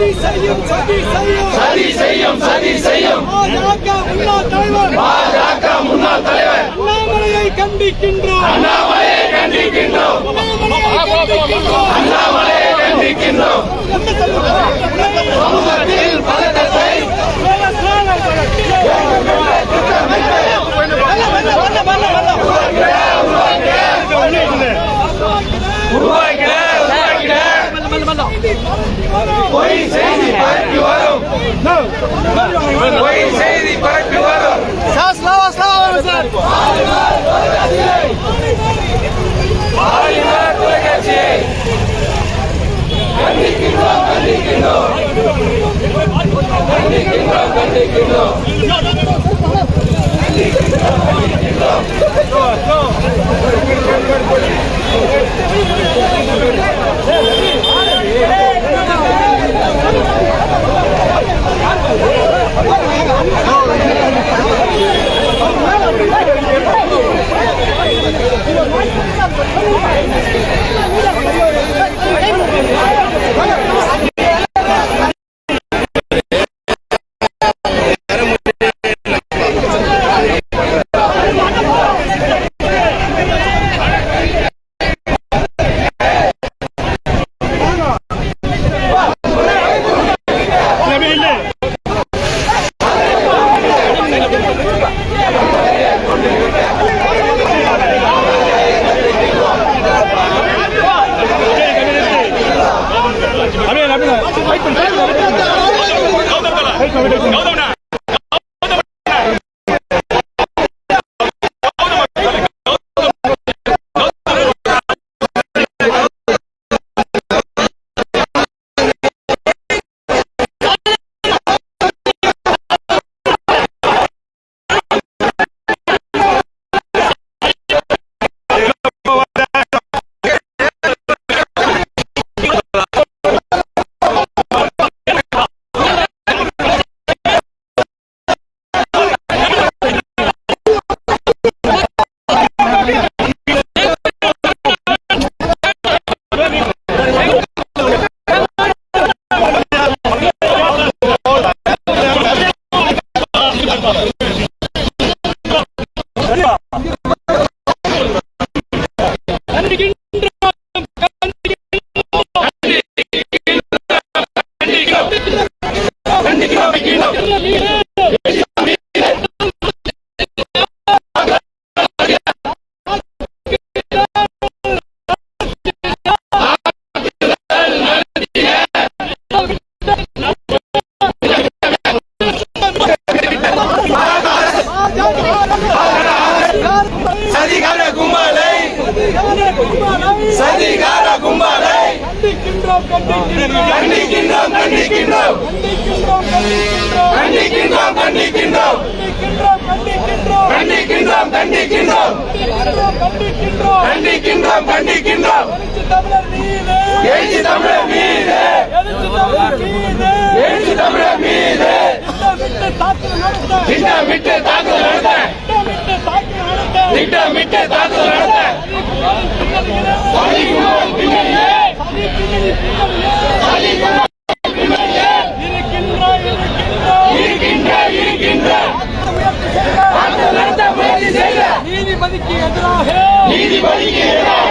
சதி செய்யும் சதி செய்யும். சதி செய்யும் சதி செய்யும். பாஜக முன்னாள் தலைவர். பாஜக முன்னாள் தலைவர். அண்ணாமலையை கண்டிக்கின்றோம். அண்ணாமலையை கண்டிக்கின்றோம். அண்ணாமலையை கண்டிக்கின்றோம். Ready, set. கண்டிக்கின்றோம் கண்டிக்கின்றோம். கண்டிக்கின்றோம் கண்டிக்கின்றோம் கண்டிக்கின்றோம் கண்டிக்கின்றோம் கண்டிக்கின்றோம் கண்டிக்கின்றோம் எழுச்சி தமிழர் மீது எழுச்சி தமிழர் மீது திட்டமிட்டு தாக்குதல் நடத்த திட்டமிட்டு நீதிபதிக்கு எதிராக. நீதிபதிக்கு எதிராக.